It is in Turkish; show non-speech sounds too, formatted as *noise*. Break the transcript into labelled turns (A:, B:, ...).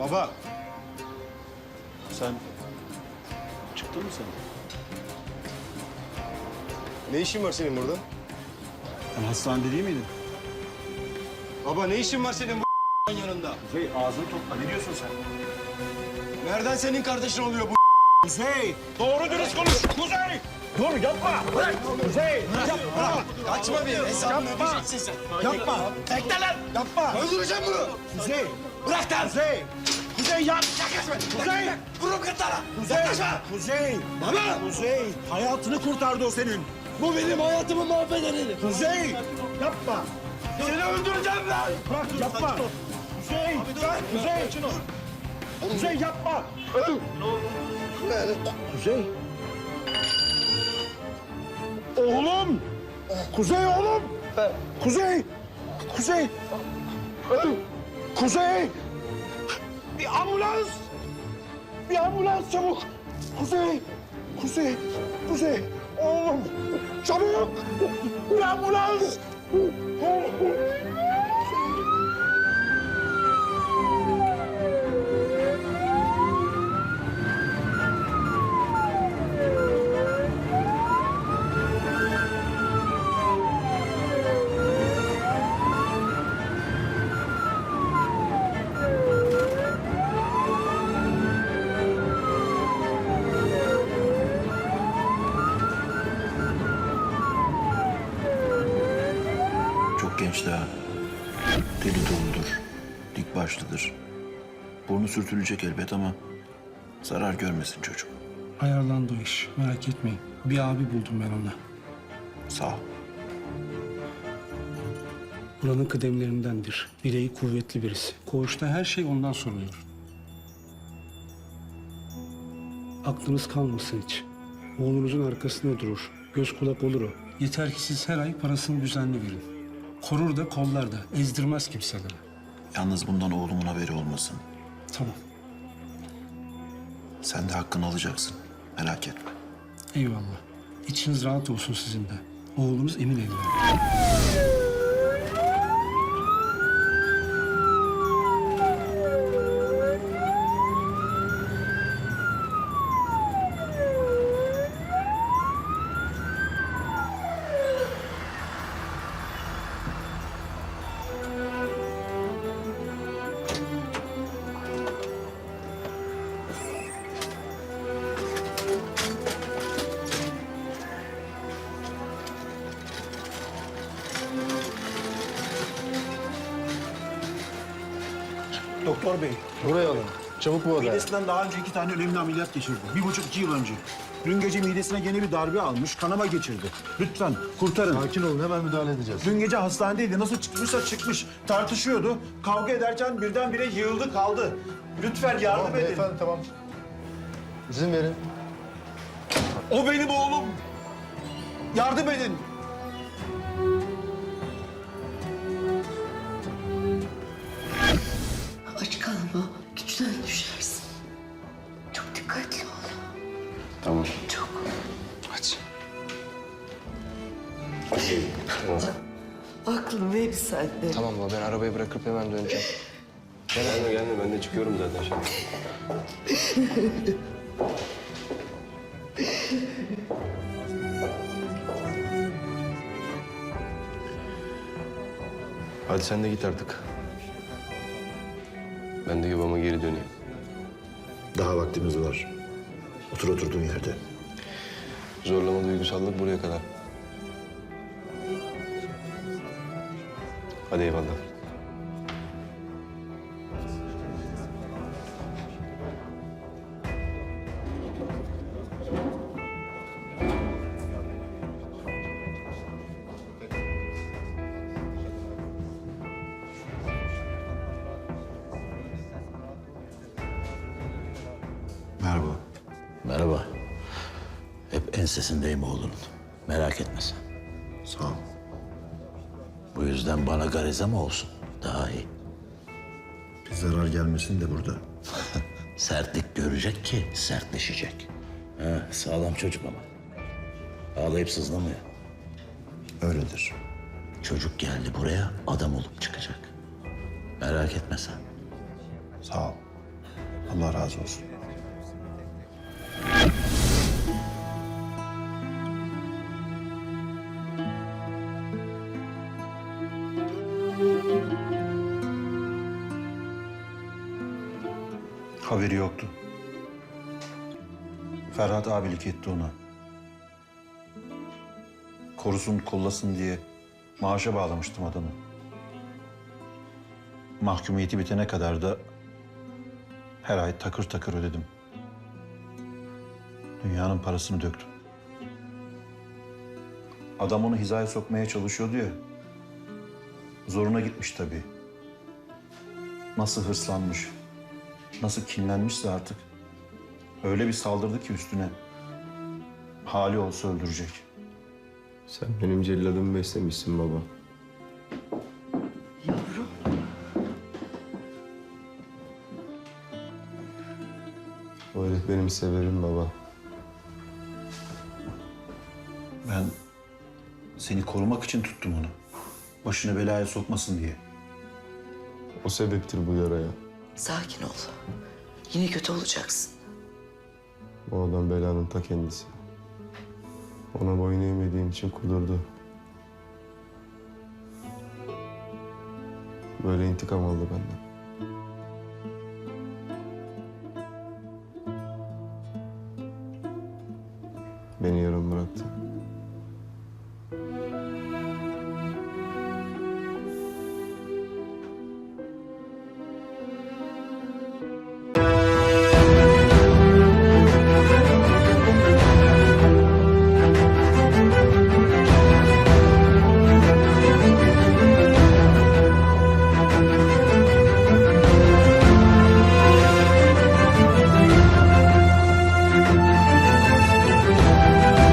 A: Baba. Sen çıktın mı sen?
B: Ne işin var senin burada?
A: Sen hastanede değil miydin?
B: Baba ne işin var senin bu yanında?
A: Kuzey ağzını topla. Ne diyorsun sen?
B: Nereden senin kardeşin oluyor bu?
A: Kuzey! Doğru dürüst konuş! Kuzey! Dur yapma! Bırak! Kuzey! Yapma!
B: Kaçma bir hesabını ödeyeceksin sen.
A: Yapma! Bekle lan! Yapma!
B: Öldüreceğim bunu.
A: Kuzey!
B: Bırak lan.
A: Kuzey! Kuzey yap!
B: Yaklaşma.
A: Kuzey!
B: Vururum gırtlağına.
A: Kuzey!
B: Yaklaşma.
A: Kuzey!
B: Baba.
A: Kuzey! Hayatını kurtardı o senin.
B: Bu benim hayatımı mahveden herif.
A: Kuzey! Yapma!
B: Seni öldüreceğim lan.
A: Bırak yapma! Kuzey! Kuzey! Kuzey yapma! Kuzey! Oğlum! Kuzey oğlum! Kuzey! Kuzey! Kuzey! Bir ambulans! Bir ambulans çabuk! Kuzey! Kuzey! Kuzey! Oğlum! Çabuk! Bir ambulans!
C: Dik başlıdır. Burnu sürtülecek elbet ama zarar görmesin çocuk.
D: Ayarlandı o iş. Merak etmeyin. Bir abi buldum ben ona.
C: Sağ ol.
D: Buranın kıdemlerindendir. Bireyi kuvvetli birisi. Koğuşta her şey ondan soruluyor. Aklınız kalmasın hiç. Oğlunuzun arkasında durur. Göz kulak olur o. Yeter ki siz her ay parasını düzenli verin. Korur da kollar da. Ezdirmez kimselere.
C: Yalnız bundan oğlumun haberi olmasın.
D: Tamam.
C: Sen de hakkını alacaksın. Merak etme.
D: Eyvallah. İçiniz rahat olsun sizin de. Oğlunuz emin ellerde.
A: Doktor bey,
B: Buraya alın. Çabuk bu odaya.
A: midesinden daha önce iki tane önemli ameliyat geçirdi. Bir buçuk iki yıl önce. Dün gece midesine yeni bir darbe almış, kanama geçirdi. Lütfen kurtarın.
B: Sakin olun hemen müdahale edeceğiz.
A: Dün gece hastanedeydi. Nasıl çıkmışsa çıkmış. Tartışıyordu. Kavga ederken birdenbire yığıldı kaldı. Lütfen yardım
B: Tamam
A: edin.
B: beyefendi tamam. İzin verin.
A: O benim oğlum. Yardım edin.
E: Kalma, güçten düşersin. Çok dikkatli ol.
B: Tamam.
E: Çok.
B: Aç.
E: Aklım hep sende.
F: Tamam baba ben arabayı bırakıp hemen döneceğim.
G: Gelme gelme ben de çıkıyorum zaten şimdi. Hadi sen de git artık. Ben de yuvama geri döneyim.
C: Daha vaktimiz var. Otur oturduğun yerde.
G: Zorlama duygusallık buraya kadar. Hadi eyvallah.
H: Ensesindeyim oğlunun. Merak etme sen.
C: Sağ ol.
H: Bu yüzden bana garize mi olsun? Daha iyi.
C: Bir zarar gelmesin de burada. *laughs*
H: Sertlik görecek ki sertleşecek. Ha, sağlam çocuk ama. Ağlayıp sızlamıyor.
C: Öyledir.
H: Çocuk geldi buraya adam olup çıkacak. Merak etme sen.
C: Sağ ol.
A: Allah razı olsun. Haberi yoktu. Ferhat abilik etti ona. Korusun, kollasın diye maaşa bağlamıştım adamı. Mahkumiyeti bitene kadar da her ay takır takır ödedim. Dünyanın parasını döktüm. Adam onu hizaya sokmaya çalışıyordu ya. Zoruna gitmiş tabii. Nasıl hırslanmış, nasıl kinlenmişse artık. Öyle bir saldırdı ki üstüne. Hali olsa öldürecek.
G: Sen benim celladımı beslemişsin baba.
E: Yavrum.
G: O öğretmenimi severim baba.
A: Ben seni korumak için tuttum onu. Başını belaya sokmasın diye.
G: O sebeptir bu yaraya.
E: Sakin ol. Yine kötü olacaksın.
G: O adam belanın ta kendisi. Ona boyun eğmediğim için kudurdu. Böyle intikam aldı benden.